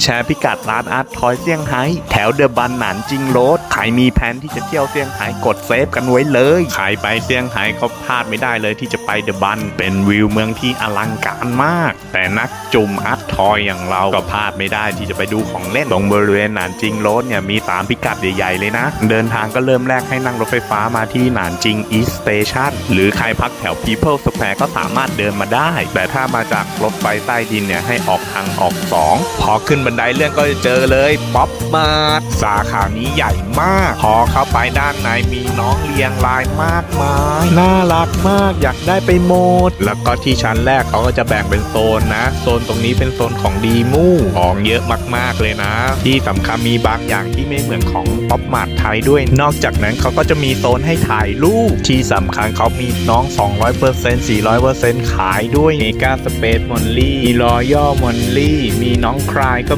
แชร์พิกัดร้านอาร์ตทอยเซี่ยงไฮ้แถวเดอะบันหนานจิงโรดใครมีแผนที่จะเที่ยวเซี่ยงไฮ้กดเซฟกันไว้เลยใครไปเซี่ยงไฮ้ก็พลาดไม่ได้เลยที่จะไปเดอะบันเป็นวิวเมืองที่อลังการมาก แต่นักจุ่มอาร์ตทอยอย่างเราก็พลาดไม่ได้ที่จะไปดูของเล่นตรงบริเวณหนานจิงโรดเนี่ยมีสามพิกัดใหญ่ๆเลยนะ เดินทางก็เริ่มแรกให้นั่งรถไฟฟ้ามาที่หนานจิงอีสต์สเตชันหรือใครพักแถว People Square ก็สามารถเดินมาได้ แต่ถ้ามาจากรถไฟใต้ดินเนี่ยให้ออกทางออก 2 พอขึ้นบันไดเลื่อนก็จะเจอเลยป๊อปมาร์สาขานี้ใหญ่มาก พอเข้าไปด้านในมีน้องเรียงรายมากมาย น่ารักมากอยากได้ไปหมด แล้วก็ที่ชั้นแรกเขาก็จะแบ่งเป็นโซนนะ โซนตรงนี้เป็นโซนของดีมูของเยอะมากๆเลยนะ ที่สำคัญมีบางอย่างที่ไม่เหมือนของป๊อปมาร์ไทยด้วย นอกจากนั้นเขาก็จะมีโซนให้ถ่ายรูปที่สำคัญเขามีน้อง 200% 400%ขายด้วยเมกาสเปซมอนลี่รอยัลมอนลี่มีน้องคลายก็